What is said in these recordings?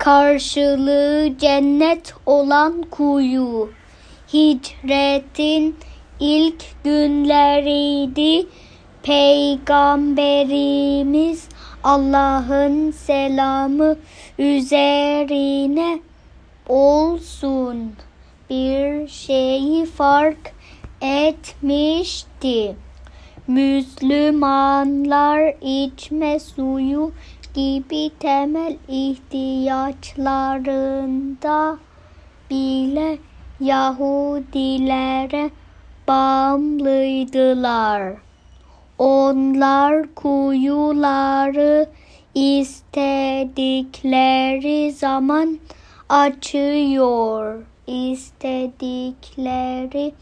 karşılığı cennet olan kuyu. Hicretin ilk günleriydi. Peygamberimiz Allah'ın selamı üzerine olsun. Bir şeyi fark etmişti. Müslümanlar içme suyu gibi temel ihtiyaçlarında bile Yahudilere bağımlıydılar. Onlar kuyuları istedikleri zaman açıyor. istedikleri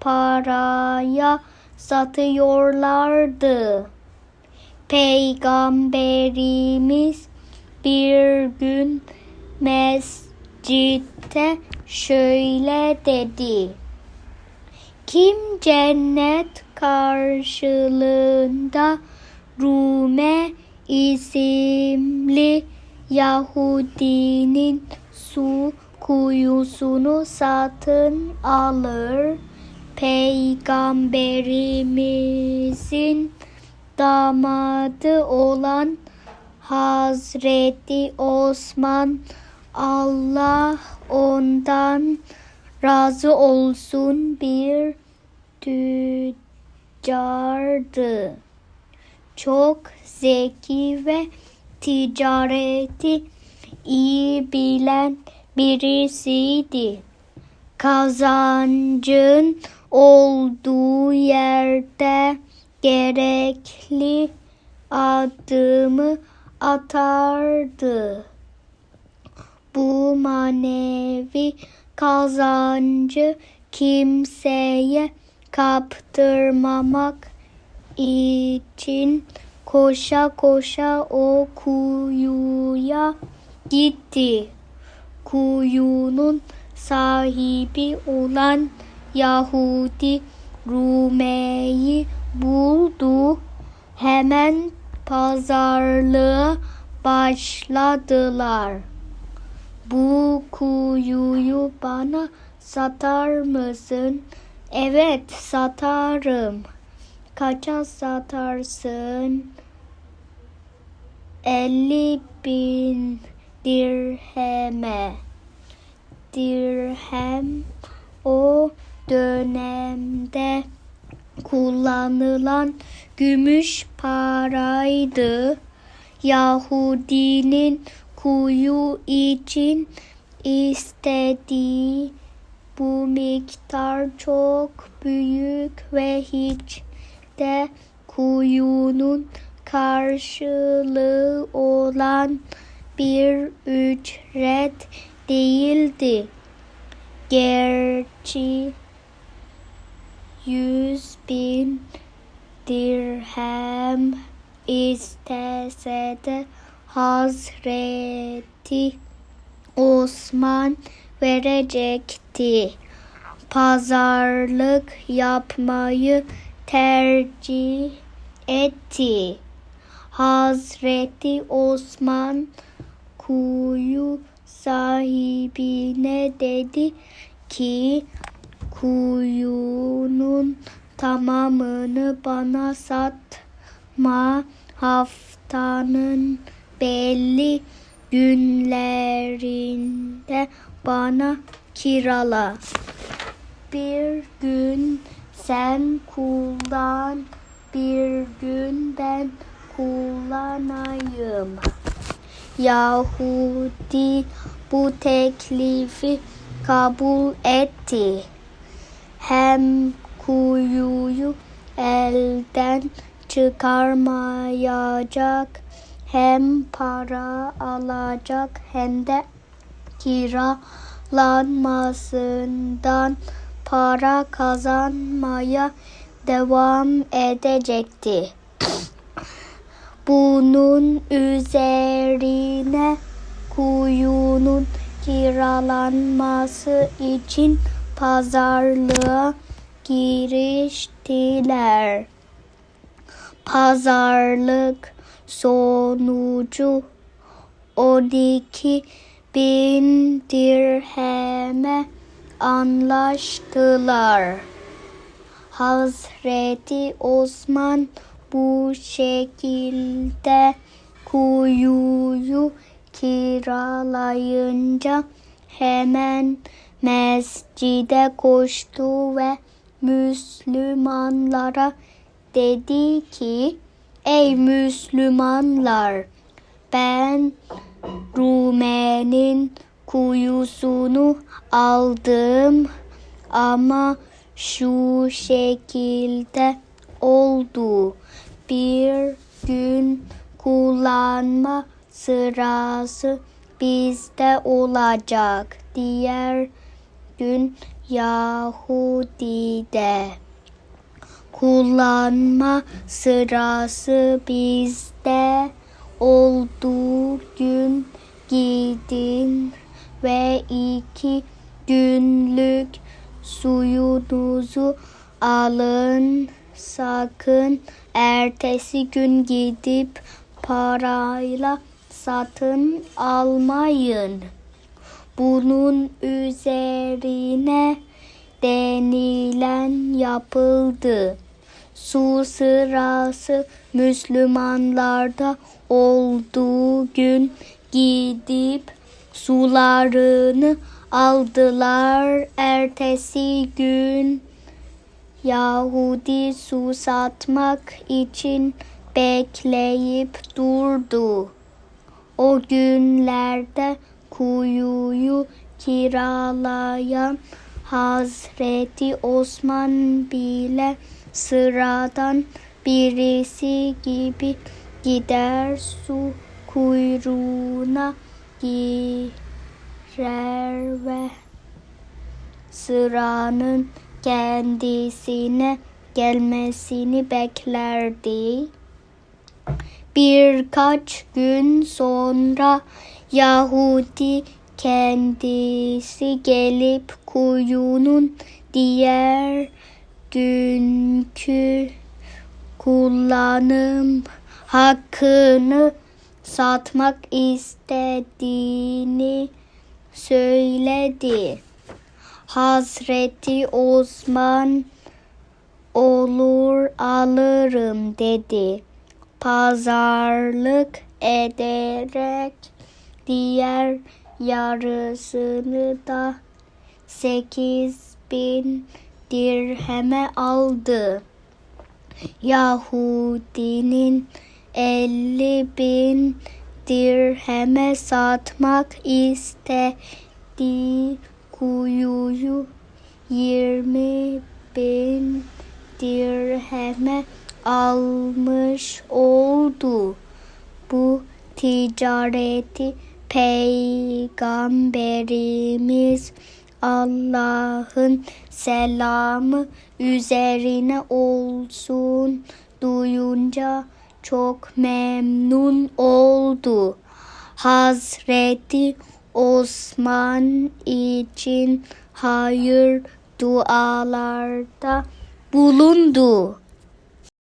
paraya satıyorlardı. Peygamberimiz bir gün mescitte şöyle dedi. Kim cennet karşılığında Rume isimli Yahudinin su kuyusunu satın alır. Peygamberimizin damadı olan Hazreti Osman Allah ondan razı olsun bir tüccardı. Çok zeki ve ticareti iyi bilen birisiydi. Kazancın olduğu yerde gerekli adımı atardı. Bu manevi kazancı kimseye kaptırmamak için koşa koşa o kuyuya gitti. Kuyunun sahibi olan Yahudi Rume'yi buldu. Hemen pazarlığa başladılar. Bu kuyuyu bana satar mısın? Evet satarım. Kaça satarsın? 50 bin dirheme. Dirhem o dönemde kullanılan gümüş paraydı. Yahudinin kuyu için istediği bu miktar çok büyük ve hiç de kuyunun karşılığı olan bir ücret değildi. Gerçi yüz bin dirhem istese de Hazreti Osman verecekti. Pazarlık yapmayı tercih etti. Hazreti Osman kuyu sahibine dedi ki kuyunun tamamını bana satma haftanın belli günlerinde bana kirala. Bir gün sen kullan, bir gün ben kullanayım. Yahudi bu teklifi kabul etti. Hem kuyuyu elden çıkarmayacak hem para alacak hem de kiralanmasından para kazanmaya devam edecekti. Bunun üzerine kuyunun kiralanması için pazarlığa giriştiler. Pazarlık sonucu 12 bin dirheme anlaştılar. Hazreti Osman bu şekilde kuyuyu kiralayınca hemen mescide koştu ve Müslümanlara dedi ki Ey Müslümanlar ben Rume'nin kuyusunu aldım ama şu şekilde oldu. Bir gün kullanma sırası bizde olacak. Diğer gün Yahudi'de. Kullanma sırası bizde olduğu gün gidin ve iki günlük suyunuzu alın. Sakın ertesi gün gidip parayla satın almayın. Bunun üzerine denilen yapıldı. Su sırası Müslümanlarda olduğu gün gidip sularını aldılar. Ertesi gün Yahudi su satmak için bekleyip durdu. O günlerde kuyuyu kiralayan Hazreti Osman bile sıradan birisi gibi gider su kuyruğuna girer ve sıranın kendisine gelmesini beklerdi. Birkaç gün sonra Yahudi kendisi gelip kuyunun diğer günkü kullanım hakkını satmak istediğini söyledi. Hazreti Osman olur alırım dedi. Pazarlık ederek diğer yarısını da sekiz bin dirheme aldı. Yahudinin elli bin dirheme satmak istediği kuyuyu yirmi bin dirheme almış oldu. Bu ticareti Peygamberimiz Allah'ın selamı üzerine olsun duyunca çok memnun oldu. Hazreti Osman için hayır dualarda bulundu.